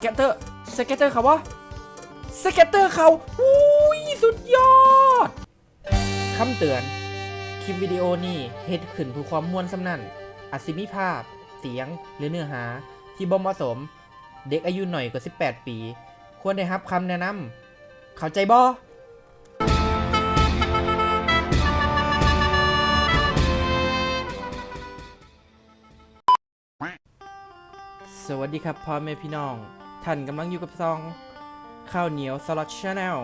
สเก็ตเตอร์ สเก็ตเตอร์เขาวะสเก็ตเตอร์เขาอุ้ยสุดยอด คำเตือน คลิปวิดีโอนี้เฮ็ดขึ้นเพื่อความม่วนสำนันอาจสิมีภาพ เสียง หรือเนื้อหาที่บ่เหมาะสม เด็กอายุหน่อยกว่า 18 ปี ควรได้รับคำแนะนำเข้าใจบ่สวัสดีครับพ่อแม่พี่น้อง ท่านกำลังอยู่กับซองข้าวเหนียวสล็อตชาแนล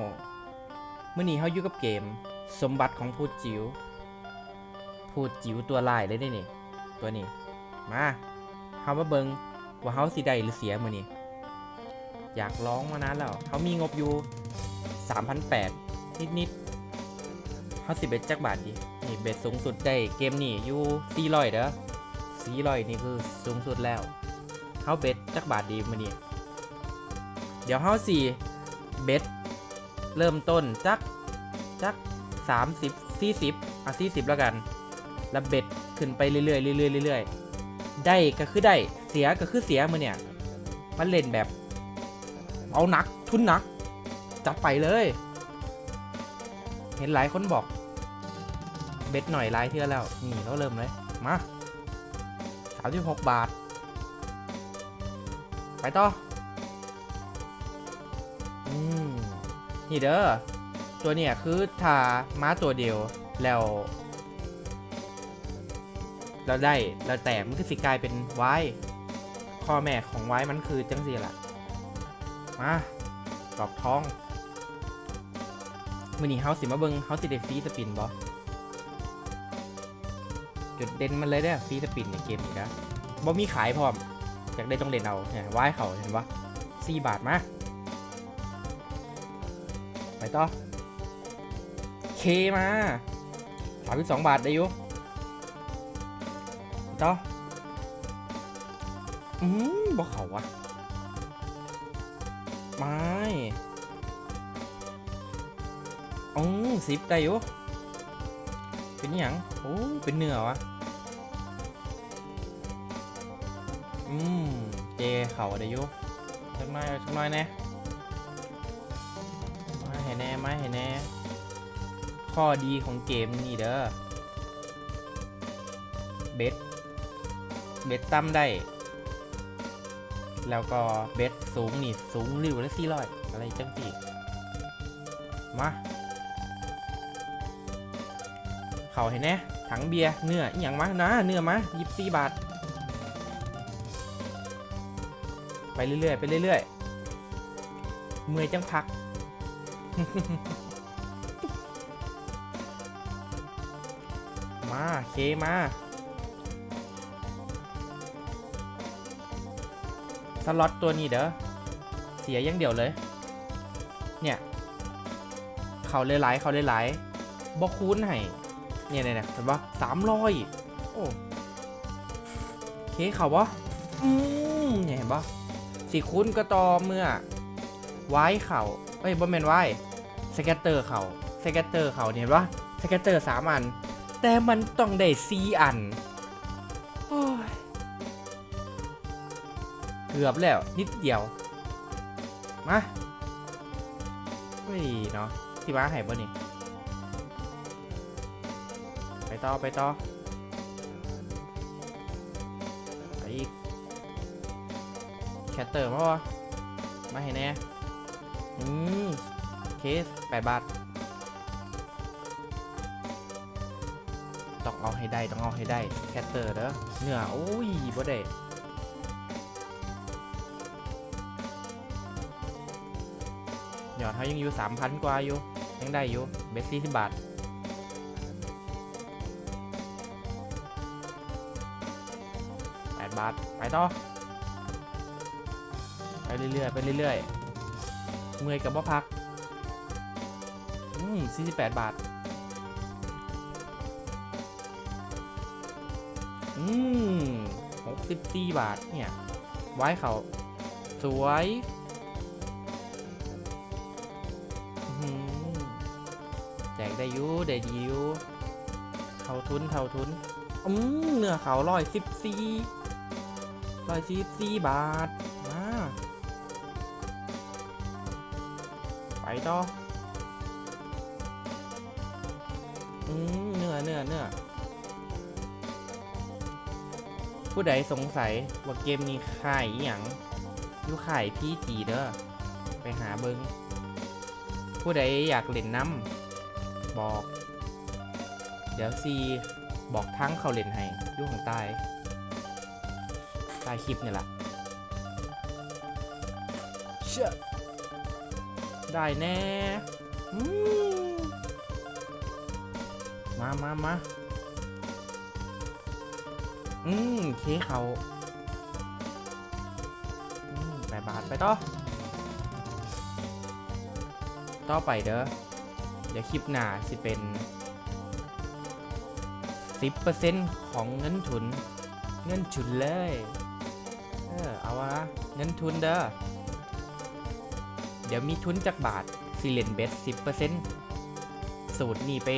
เมื่อนี้เขาอยู่กับเกม สมบัติของพูดจิ๋วพูดจิ๋วตัวลายเลยได้นี่ตัวนี้ มาเฮามาเบิงว่าเฮาสิได้หรือเสียมื่อนี้อยากร้องมานานแล้วเขามีงบอยู่3,800นิดนิดๆเฮาสิเบ็ดจักบาทดีนี่เบ็ดสูงสุดได้เกมนี้อยู่400เด้อ400นี่คือสูงสุดแล้วเฮาเบ็ดจักบาทดีมื่อนี้ เดี๋ยวเฮาสี่เบ็ดเริ่มต้นจักจักสามสิบสี่สิบอะสี่สิบแล้วกันแล้วเบ็ดขึ้นไปเรื่อยๆเรื่อยๆเรื่อยๆได้ก็คือได้เสียก็คือเสียมือเนี่ยมันเล่นแบบ เอาหนักทุนหนัก จัดไปเลย เห็นหลายคนบอก เบ็ดหน่อยหลายเทื่อแล้ว นี่เราเริ่มเลย มาสามสิบหกบาท ไปต่อ มนี่เด้อตัวเนี่ยคือถ้าม้าตัวเดียวแล้วเราได้เราแตกมันคือสิกลายเป็นไว้ข้อแม่ของไว้มันคือจังสีล่ะมากรอบท้องมือนี้เฮาสิมาเบิงเฮาสิได้ฟรีสปินบ่จุดเด่นมันเลยเด้อฟรีสปินในเกมนี้นะบ่มีขายพร้อมอยากได้ต้องเล่นเอาเนี่ยไว้เขาเห็นปะสี่บาทมา ไปต่อ เคมาสามสิบสองบาทได้อยุไปต่อ อืมบอกเขาวะ ไม่อืมสิบได้อยุเป็นอย่างโอ้เป็นเนื้อวะ อืม เจเขาได้อยุชักหน้อยชักหน้อยแน่ แน่มาให้แน่ ข้อดีของเกมนี่เด้อ เบ็ด เบ็ดตั้มได้ แล้วก็เบ็ดสูงนี่สูงริ้วและสี่ร้อยอะไรจังสี่มา เข่าให้แน่ถังเบียร์เนื้ออหย่างมานะเนื้อมายิบสี่บาท ไปเรื่อยๆไปเรื่อยๆเมื่อยจังพัก มาเคมาสล็อตตัวนี้เด้อเสียย่างเดียวเลย เนี่ย เขาเลยหลายเขาเลยหลายบอคูณให้เนี่ยเนี่ยเห็นปะสามร้อยโอ้เคเขาวะอืมเนี่ยเห็นปะสี่คูณก็ต่อเมื่อไว้เข่า เอ้ยบ่แมนไว้สแกตเตอร์เขาสแกตเตอร์เขาเนี่ยเห็นปะสแกตเตอร์สามอัน แต่มันต้องได้สี่อันเกือบแล้วนิดเดียว มาเฮ้ยเนาะที่ว้าหายบ่นี่ไปต่อไปต่อไปอีกแคตเตอร์มาวะมาให้แน่ อืมเคสแปดบาท ต้องเอาให้ได้ ต้องเอาให้ได้ แคตเตอร์เด้อเนื้อ โอ้ยบ่ได้ยอดเขายังอยู่ 3,000 กว่าอยู่ ยังได้อยู่ เบสซี่สิบบาทแปดบาท ไปต่อ ไปเรื่อยๆ ไปเรื่อยๆ เมื่อยกับบ่พัก อืม48บาท อืม64บาท เนี่ย ไว้เขา สวยอื้อหือแจกได้ยูได้ดีอยูเท่าทุนเท่าทุน อืมเนื้อเขาร้อยสิบสี่ร้อยสิบสี่บาท ต่ออืมเนื้อเนื้อเนื้อผู้ใดสงสัยว่าเกมนี้ข่ายอหย่างอยู่ข่ายพี่จีเด้อไปหาเบิงผู้ใดอยากเล่นน้ำบอก เดี๋ยวซีบอกทั้งเขาเล่นให้ยู่ข้างใต้ใต้คลิปนี่แหละเชื่อ ได้แน่มามามาอืมเคเขาอืมแปดบาทไปต่อ ต่อไปเด้อ เดี๋ยวคลิปหน้าสิเป็น 10%ของเงินทุน เงินทุนเลย เออ เอาวะเงินทุนเด้อ เดี๋ยวมีทุนจากบาทซีเลนเบส10%สูตรนี่ไป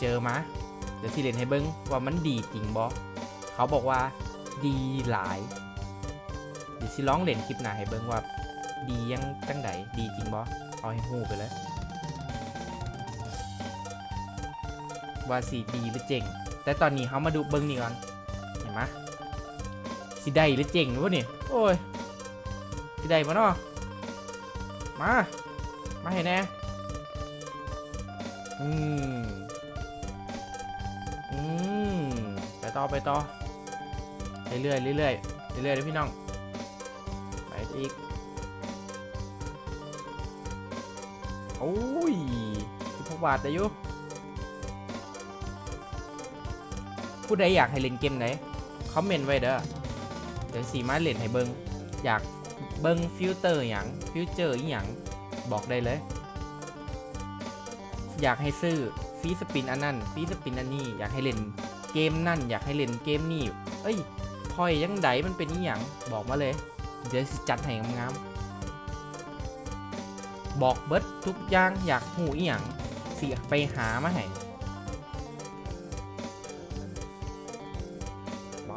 เจอมา เดี๋ยวซีเลนให้เบิ้งว่ามันดีจริงบอเขาบอกว่าดีหลายเดี๋ยวซีร้องเล่นคลิปหน้าให้เบิ้งว่า ดียังจังใดดีจริงบอเอาให้ฮู้ไปเลยว่าสีดีหรือเจ๋งแต่ตอนนี้เขามาดูเบิ้งนี่ก่อนเห็นไหมสีได้หรือเจ๋งวะนี่โอ้ยสีได้มาเนาะ มา มาให้แน่อืม อืม ไปต่อไปต่อ เรื่อยๆเรื่อยๆเรื่อยๆเลยพี่น้อง ไปอีก โอ้ยสิบหกบาทแต่ยุผู้ใดอยากให้เล่นเกมไหนคอมเมนต์ไว้เด้อ เดี๋ยวสีมาเล่นให้เบิงอยาก เบิ้งฟิลเตอร์อย่างฟิวเจอร์อย่างบอกได้เลย อยากให้ซื้อฟีสปินอันนั้นฟีสปินอันนี้อยากให้เล่นเกมนั่นอยากให้เล่นเกมนี่เอ้ยพอยยังไดมันเป็นอีหยังบอกมาเลย เดี๋ยวจัดให้งามๆบอกเบิดทุกอย่างอยากหูอีหยังสิไปหามาให้ไป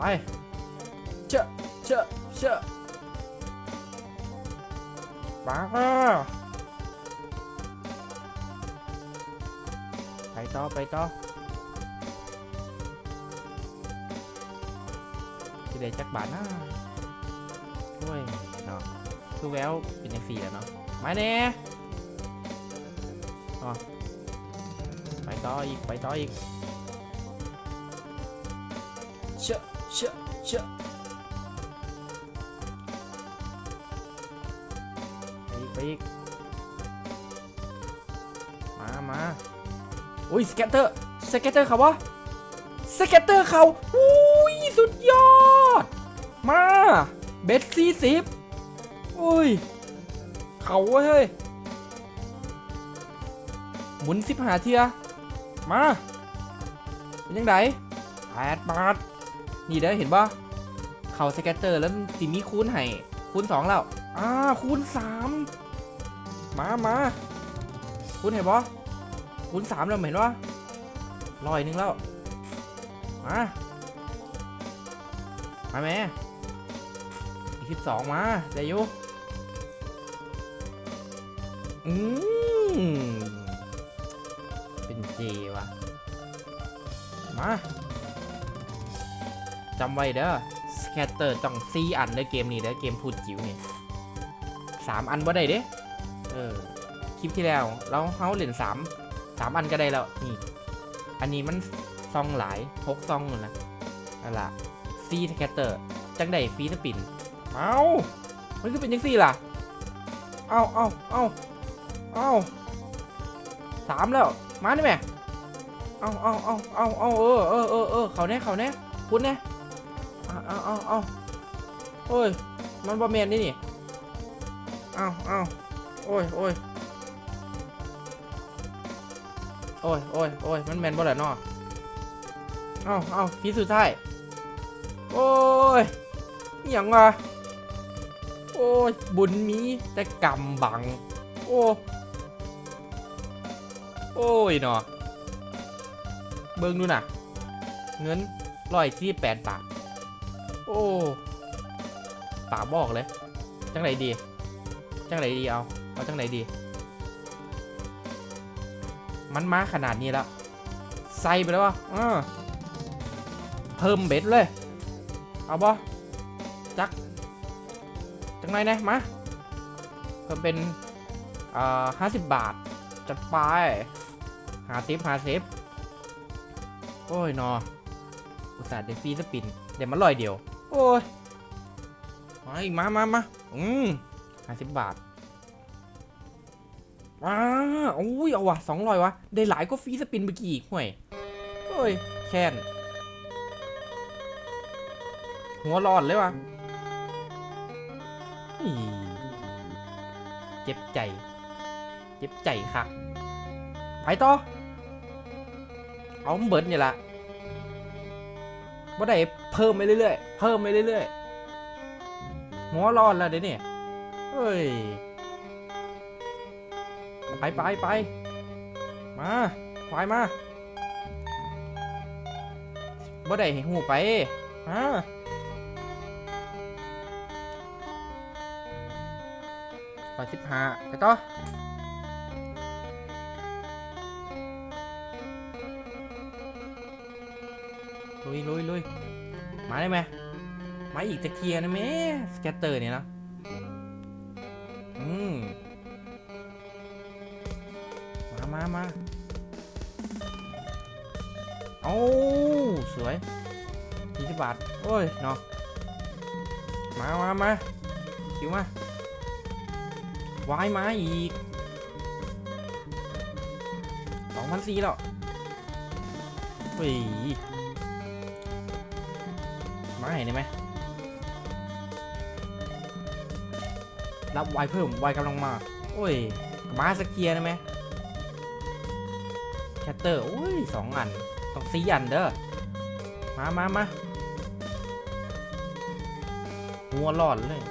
เชอะเชอะเชอะ มาไปต่อไปต่อจะได้จักบาทนะด้วยเนาะคือแอีก มามาอุ้ยสเก็ตเตอร์สเก็ตเตอร์เขาวะสเก็ตเตอร์เขาอุ้ยสุดยอด มาเบสสี่สิบอุ้ย เขาเว้ยเฮ้ยหมุนสิบหาเทีย มาเป็นยังไงแปดบาท นี่เด้อเห็นป่ะเขาสแกตเตอร์แล้วสิมีคูณให้คูณสองแล้ว อ่าคูณสาม มามาคูณเห็นปะคูณสามแล้วเห็นปะร้อยหนึ่งแล้ว มา มาแม่อีกสิบสองมาได้อยู่อืมเป็นเจวะมาจำไว้เด้อสแคตเตอร์ต้องซีอันเด้อเกมนี้เด้อเกมพูดจิ๋วนี่สามอันบ่ได้เด้ เออคลิปที่แล้วเราเฮาเล่นสามสามอันก็ได้แล้วนี่ อันนี้มันซองหลายหกซองนู่นะนั่นละซีแคตเตอร์จังได้ฟีสปินเอามันคือเป็นยังซี่ล่ะ เอาเอาเอาเอาสามแล้ว มานี่แม่เอาเอาเอาเอาเอาเออเออเออเออเขาแน่เขาแน่คุณแน่เอาเอาเอาเอ้ย มันบอมแมนนี่นี่เอาเอา โอ้ยโอ้ยโอ้ยโอ้ยโอ้ยมันแมนบ่แหละนาะเอาเอาฟีสุดท้าย โอ้ยอหย่างวะโอ้ย บุญมีแต่กำบัง โอ้ โอ้ยเนาะเบิ่งดูน่ะ เงินร้อยที่แปดบาท โอ้ป่าบอกเลย จังไหนดี จังไหนดีเอา เอาจังไหนดี มันมาขนาดนี้แล้วใส่ไปแล้ววะเออเพิ่มเบ็ดเลย เอาบ่จัก จังไรนะมา เพิ่มเป็นอ่าห้าสิบบาท จัดไปหาซิปหาซิปโอ้ยนออุตส่าห์ได้ฟรีสปินเดี๋ยวมาลอยเดียว โอ้ยมาอีกมามามาอืมห้าสิบบาท อ้าอุ้ยเอาวะสองร้อยวะ ได้หลายก็ฟรีสปินเมื่อกี้อีกห่วยเฮ้ย แค้นหัวร้อนเลยวะเจ็บใจ เจ็บใจค่ะ ไปต่อ เอามันเบิร์ดนี่ละว่าได้เพิ่มไปเรื่อยๆ เพิ่มไปเรื่อยๆ หัวร้อนแล้วเดี๋ยวนี้เฮ้ย ไปไปไปมาควายมาบ่ได้ห้หูไปมาไปสิบห้าไปต่อลุยลุยลุยมาได้ไหมมาอีกจะเคียนะแม่สแกตเตอร์เนี่ยนะอืม มามาโอ้สวยยี่สิบบาท โอ้ยเนาะมามามาคิวมาวายมาอีกสองพันสี่แล้วเฮ้ยมาให้ได้ไหมรับไวเพิ่มไวกำลังมา โอ้ยมาสกเกียร์ได้ไหม เตอร์โอ้ยสองอัน ต้องสี่อันเด้อ มามามาหัวรอดเลย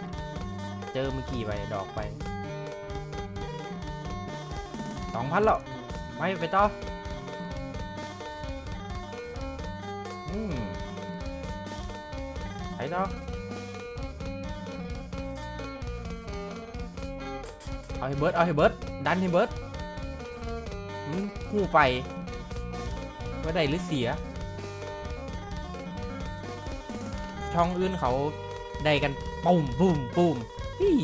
เจอเมื่อกี้ไปดอกไปสองพันแล้วไปไปต่อ อืมไปต่อเอาให้เบิร์ดเอาให้เบิร์ดดันให้เบิร์ดหูไป ว่าได้หรือเสีย ช่องอื่นเขาได้กันปุ่มปุ่มปุ่มฮี่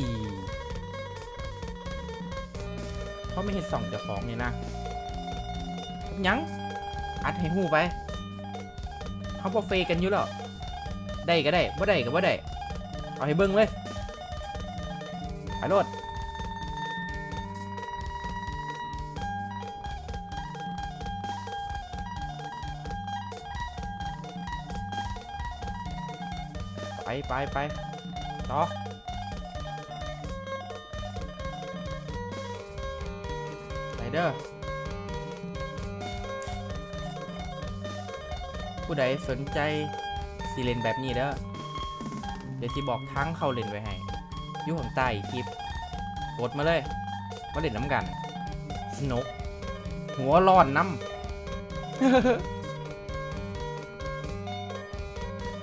เขาไม่เห็นส่องเจ้าของเนี่ยนะยังอัดให้หูไปเขาบอกเฟกันอยู่แล้วได้ก็ได้บ่ได้ก็บ่ได้ เอาให้เบิ้งเลยไปโลด ไปไปไปต่อไปเด้อผู้ใดสนใจสีเลนแบบนี้เด้อเดี๋ยวสิบอกทั้งเข้าเล่นไว้ให้ยู่ข้างใต้คลิปกดมาเลยมาเล่นน้ำกัน สนุก หัวร้อนน้ำ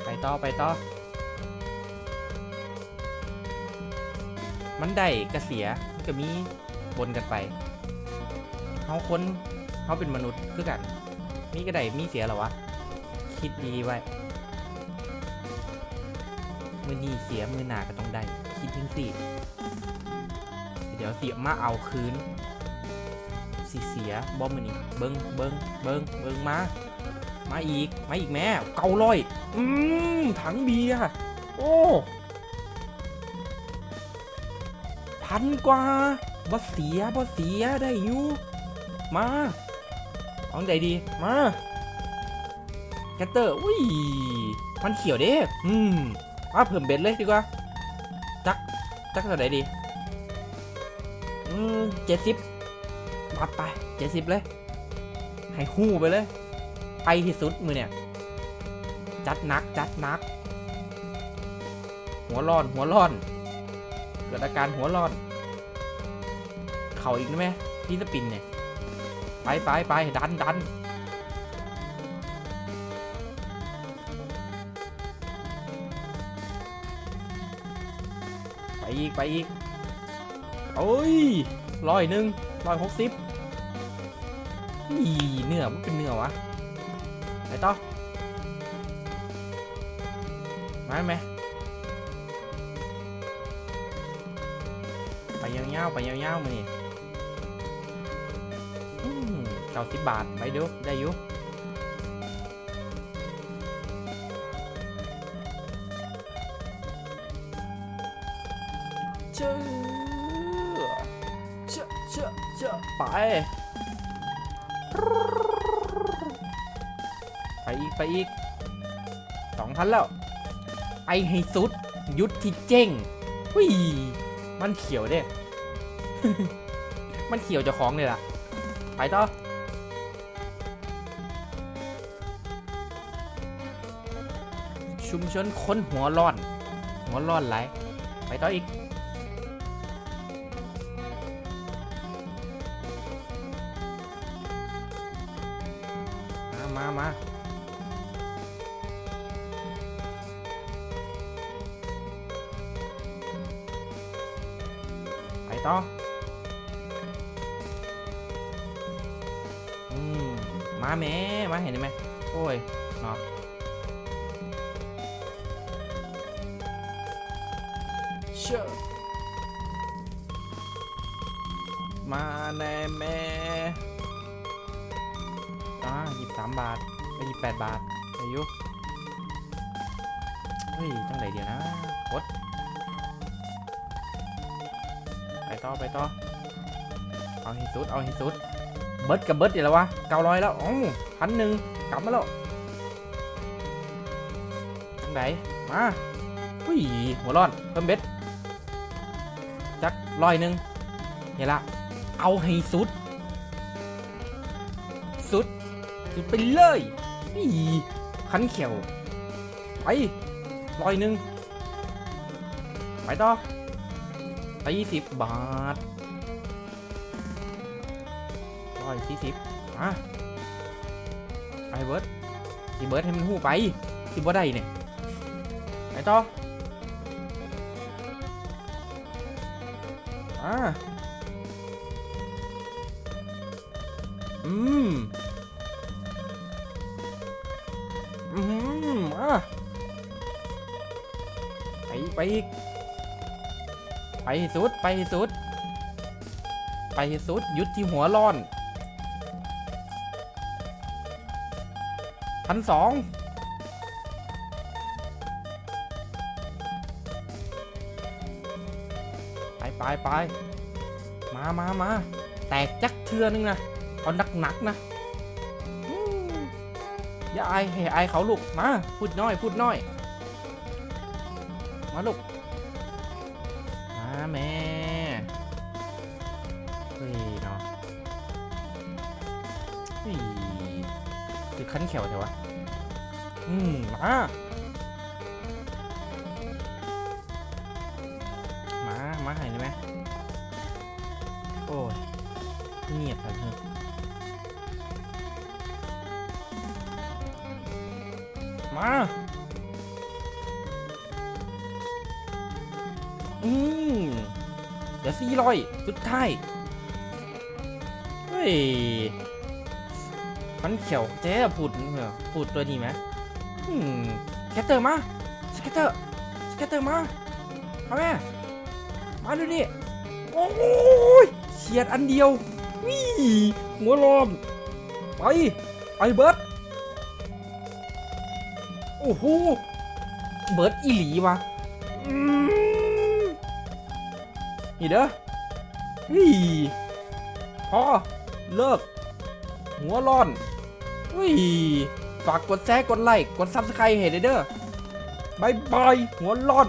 ไปต่อ ไปต่อ มันได้กระเสียมันก็มีบนกันไปเขาคนเขาเป็นมนุษย์คือกัน มีก็ได้มีเสียหรอวะ คิดดีไว้ มือนี่เสียมือหนาก็ต้องได้ คิดทิ้งสิ เดี๋ยวเสียมาเอาคืนสิเสียบอมมือนี่เบิงเบิงเบิงเบิงมา มาอีก มาอีกแม่ เกาลอย อืมถังเบียร์โอ้ พันกว่าบ่เสียบ่เสียได้อยู่มาเอาใจดีมาแกตเตอร์อุ้ยมันเขียวเด้อืมมาเพิ่มเบ็ดเลยดีกว่าจักจักเท่าไหร่ดีอืมเจ็ดสิบมาไปเจ็ดสิบเลย ให้หู้ไปเลยไปที่สุดมือเนี่ย จัดนักจัดนัก หัวร้อนหัวร้อน กิดอาการหัวร้อน เข่าอีกนะไหมพี่สปินเนี่ย ไปไปไปดันดันไปอีก ไปอีก โอ้ยร้อยหนึ่งร้อยหกสิบอีเนื้อมันเป็นเนื้อวะ ไปต่อมาไหม ไปยาวๆไปยาวๆมานี่เก้าสิบบาท ไปดูได้อยู่เชื่อเชื่อเชื่อเชื่อไป ไปอีก ไปอีกสองพันแล้วไอให้สุด ยุดที่เจ้งวิมันเขียวเด้ มันเขียวจะคล้องเลยล่ะ ไปต่อชุมชนคนหัวร้อน หัวร้อนไรไปต่ออีก เชื่อมาแน่แม่อ่าหยิบสามบาทไปหยิบแปดบาทอายุเฮ้ยจังไหนเดียวนะกดไปต่อไปต่อเอาให้สุดเอาให้สุดเบิร์ดกับเบิร์ดเดี๋ยวแล้ววะเก้าร้อยแล้วอ๋อพันหนึ่งกลับมาแล้วจังไหนมาหุ้ยหัวร้อนเพิ่มเบ็ด ร้อยหนึ่งเห็นละ เอาให้สุด สุด สุดไปเลยนี่ขันเขียว ไปร้อยหนึ่งไปต่อไปยี่สิบบาทร้อยสี่สิบมาไปเบิร์ดสิเบิร์ดให้มันหู้ไปสิบ่ได้เนี่ยไปต่อ อ่าอืม อืมมาไปไปอีก ไปสุด ไปสุด ไปสุด หยุดที่หัวร้อนพันสอง ไปไปมามามาแตกจักเทือนึงนะเอาหนักหนักนะอย่าอายให้อายเขาลูกมาพูดน้อยพูดน้อย มาลูกมาแม่เฮ้ยเนาะเฮ้ยคือขั้นแขวใช่วะอืมมา อยสุดท้าย เฮ้ย มันเขียวเจ๊พูดเหรอพูดตัวนี้ไหมอืมสเกตเตอร์มา สเกตเตอร์ สเกตเตอร์มาเอาแม่มาดูดิโอ้ยเฉียดอันเดียววิหัวลอม ไป ไปเบิร์ดโอ้โห เบิร์ดอีหลีวะ นี่เด้อ ฮ้ยพอเลิก หัวร้อนเฮ้ยฝากกดแชร์กดไลค์กดซับสไครต์ให้ด้วยเด้อบายบายหัวร้อน